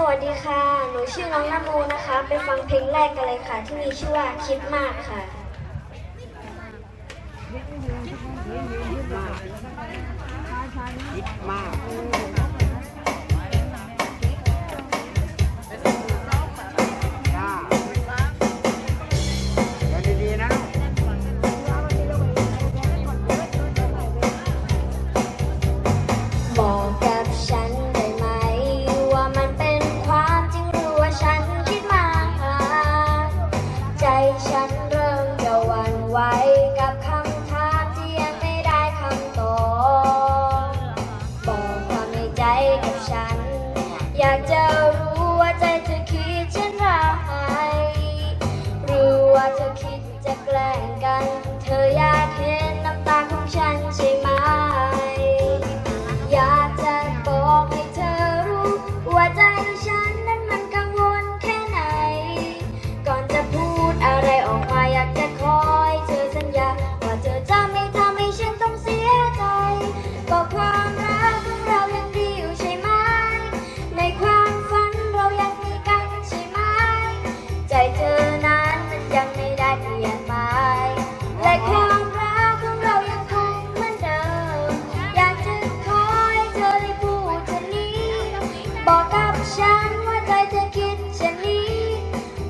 สวัสดีค่ะ หนูชื่อน้องนโมนะคะ ไปฟังเพลงแรกกันเลยค่ะ ที่มีชื่อว่าคิดมากค่ะ คิดมาก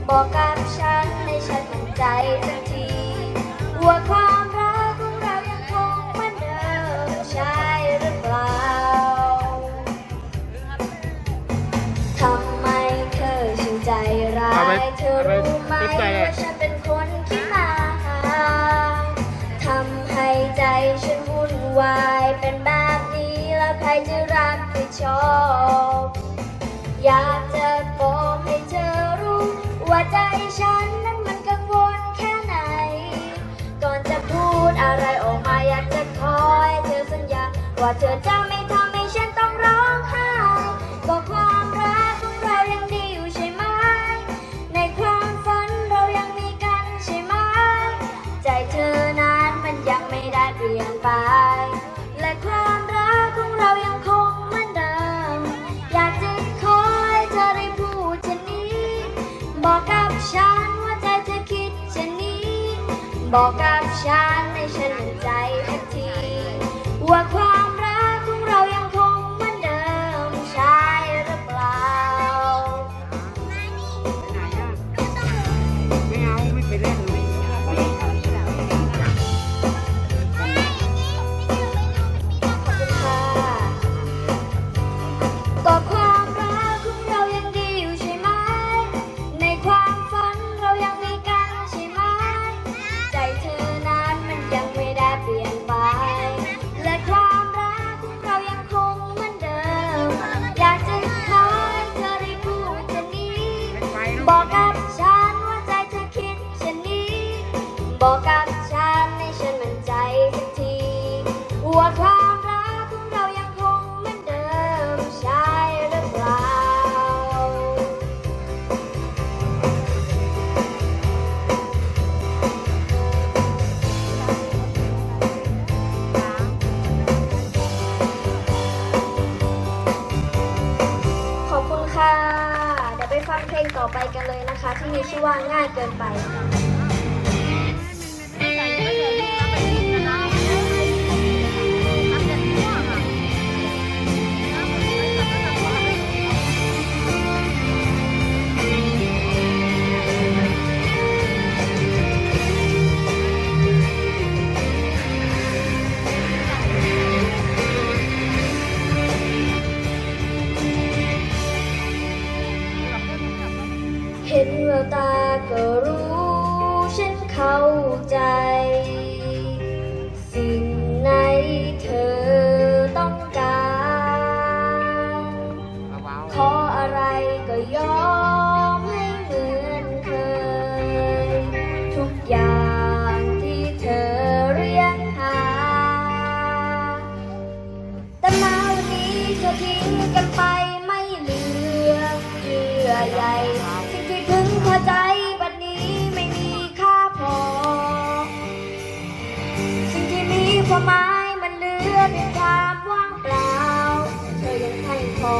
บอกกับฉันให้ฉันมั่นใจสักทีว่าความรักของเรายังคงเหมือนเดิมใช่หรือเปล่าทำไมเธอชิงใจร้ายเธอรู้ไหมว่าฉันเป็นคนขี้มาทำให้ใจฉันวุ่นวายเป็นแบบนี้แล้วใครจะรับผิดชอบอยาก ฉันนั้นมันกังวลแค่ไหน ก่อนจะพูดอะไรออกมาอยากจะขอให้เธอสัญญาว่าเธอจะไม่ บอกกับฉันให้ฉันมั่นใจทันทีว่าความ คะที่มีชื่อว่าง่ายเกินไป ววตาก็รู้ฉันเข้าใจางเปล่าเธอยังให้พอ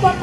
qua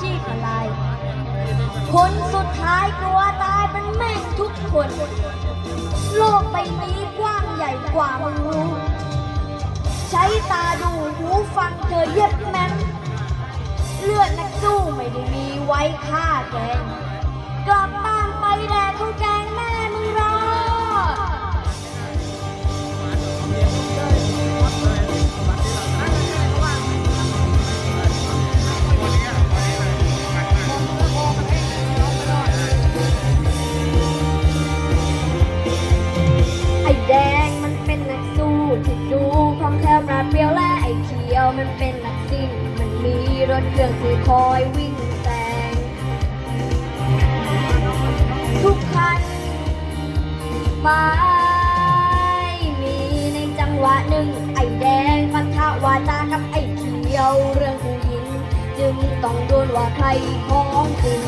ชีพอะไร คนสุดท้ายกลัวตายเป็นแม่งทุกคน โลกใบนี้กว้างใหญ่กว่ามึงใช้ตาดูหูฟังเธอเย็บแม้เลือดนักสู้ไม่ได้มีไว้ฆ่าแกงกลับบ้านไปแดกข้าแก มันเป็นลักซิ่ง มันมีรถเครื่องที่คอยวิ่งแซงทุกคันไปมีในจังหวะหนึ่ง ไอ้แดงปะทะวาจากับไอ้เขียวเรื่องผู้หญิง จึงต้องโดนว่าใครของคุณ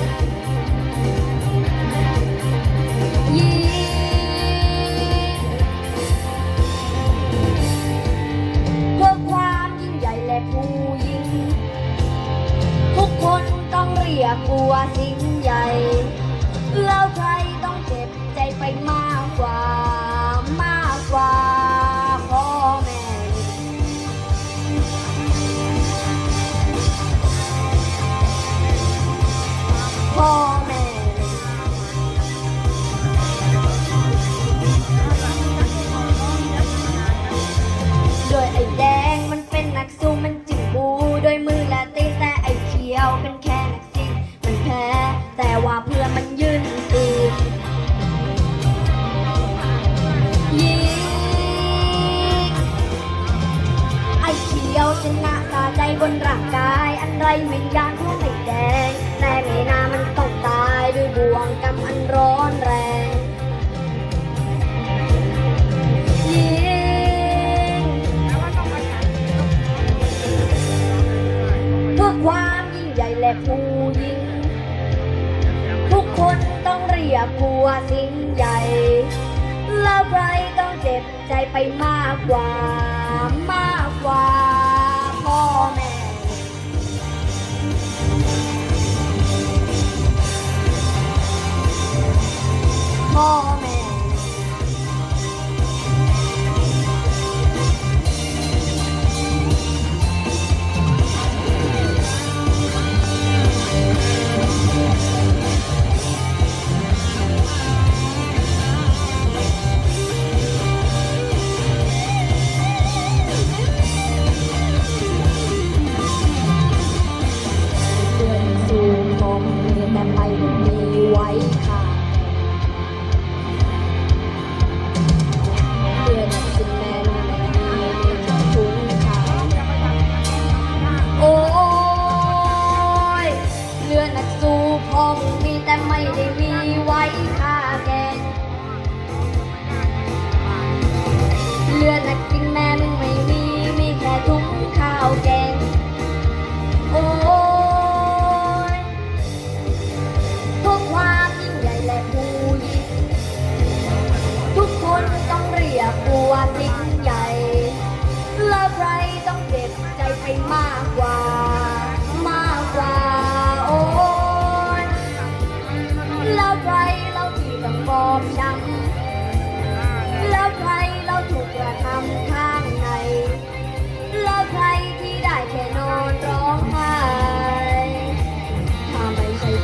กลัวสิ่งใหญ่ ยกลัวสิ่งใหญ่แล้วใครต้องเจ็บใจไปมากกว่ามากกว่าพ่อแม่พ่อแม่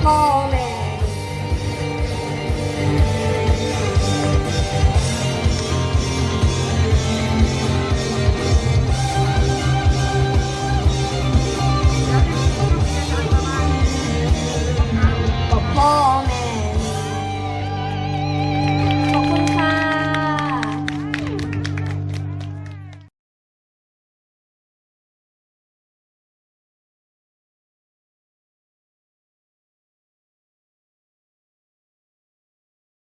ball.